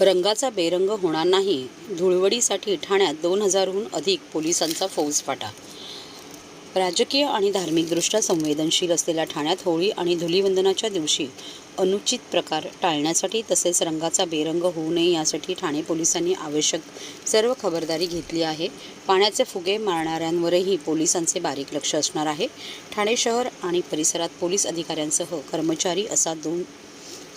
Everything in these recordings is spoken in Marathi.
रंगाचा बेरंग होणार नाही. धुळवडीसाठी ठाण्यात दोन हजारहून अधिक पोलिसांचा फौजफाटा राजकीय आणि धार्मिकदृष्ट्या संवेदनशील असलेल्या ठाण्यात होळी आणि धुलीवंदनाच्या दिवशी अनुचित प्रकार टाळण्यासाठी तसेच रंगाचा बेरंग होऊ नये यासाठी ठाणे पोलिसांनी आवश्यक सर्व खबरदारी घेतली आहे. पाण्याचे फुगे मारणाऱ्यांवरही पोलिसांचे बारीक लक्ष असणार आहे. ठाणे शहर आणि परिसरात पोलीस अधिकाऱ्यांसह कर्मचारी असा दोन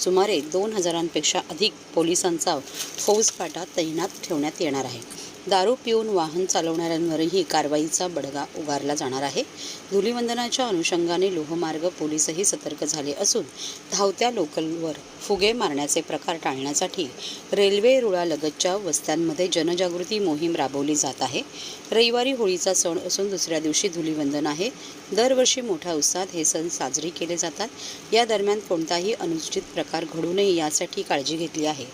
सुमारे दोन हजारांपेक्षा अधिक पोलिसांचा फौजफाटा तैनात ठेवण्यात येणार आहे. दारू पिऊन वाहन चालवणाऱ्यांवरही कारवाईचा बडगा उगारला जाणार आहे. धुलीवंदनाच्या अनुषंगाने लोहमार्ग पोलीसही सतर्क झाले असून धावत्या लोकलवर फुगे मारण्याचे प्रकार टाळण्यासाठी रेल्वे रुळालगतच्या वस्त्यांमध्ये जनजागृती मोहीम राबवली जात आहे. रविवारी होळीचा सण असून दुसऱ्या दिवशी धुलीवंदन आहे. दरवर्षी मोठ्या उत्साहात हे सण साजरे केले जातात. या दरम्यान कोणताही अनुचित प्रकार घडू नये यासाठी काळजी घेतली आहे.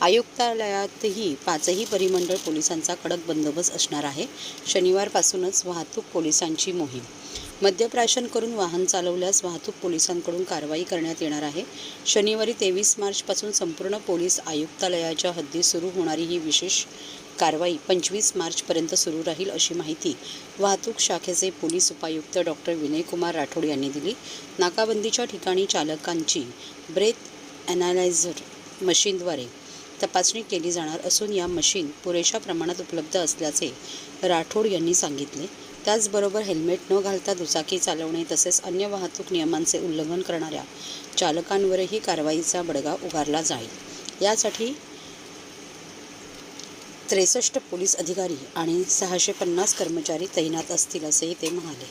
आयुक्तालयातही पाचही परिमंडळ पोलिसांचा कडक बंदोबस्त असणार आहे. शनिवारपासूनच वाहतूक पोलिसांची मोहीम. मद्यप्राशन करून वाहन चालवल्यास वाहतूक पोलिसांकडून कारवाई करण्यात येणार आहे. शनिवारी तेवीस मार्चपासून संपूर्ण पोलीस आयुक्तालयाच्या हद्दीत सुरू होणारी ही विशेष कारवाई पंचवीस मार्चपर्यंत सुरू राहील अशी माहिती वाहतूक शाखेचे पोलीस उपायुक्त डॉक्टर विनयकुमार राठोड यांनी दिली. नाकाबंदीच्या ठिकाणी चालकांची ब्रेथ ॲनालायझर मशीनद्वारे तपासणी केली जाणार असून या मशीन पुरेशा प्रमाणात उपलब्ध असल्याचे राठोड यांनी सांगितले. त्याचबरोबर हेल्मेट न घालता दुचाकी चालवणे तसेच अन्य वाहतूक नियमांचे उल्लंघन करणाऱ्या चालकांवरही कारवाईचा बडगा उगारला जाईल. यासाठी त्रेसष्ट पोलीस अधिकारी आणि सहाशे पन्नास कर्मचारी तैनात असतील असेही ते म्हणाले.